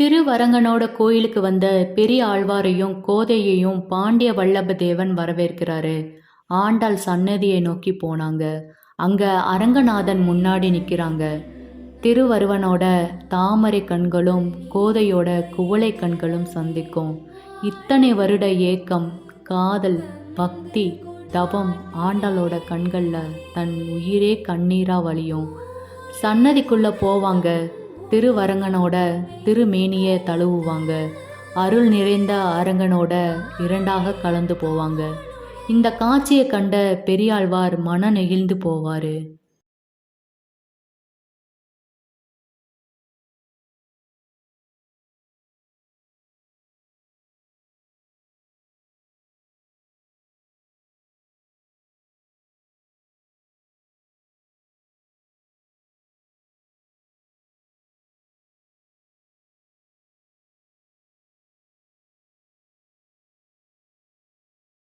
திருவரங்கனோட கோயிலுக்கு வந்த பெரிய ஆழ்வாரையும் கோதையையும் பாண்டிய வல்லப தேவன் வரவேற்கிறாரு. ஆண்டாள் சன்னதியை நோக்கி போனாங்க. அங்க அரங்கநாதன் முன்னாடி நிக்கிறாங்க. திருவருவனோட தாமரை கண்களும் கோதையோட குவளை கண்களும் சந்திக்கும். இத்தனை வருட ஏக்கம் காதல் பக்தி தவம் ஆண்டாளோட கண்களில் தன் உயிரே கண்ணீரா வழியும். சன்னதிக்குள்ள போவாங்க. திருவரங்கனோட திருமேனியை தழுவுவாங்க. அருள் நிறைந்த அரங்கனோட இரண்டாக கலந்து போவாங்க. இந்த காட்சியை கண்ட பெரியாழ்வார் மன நெகிழ்ந்து போவார்.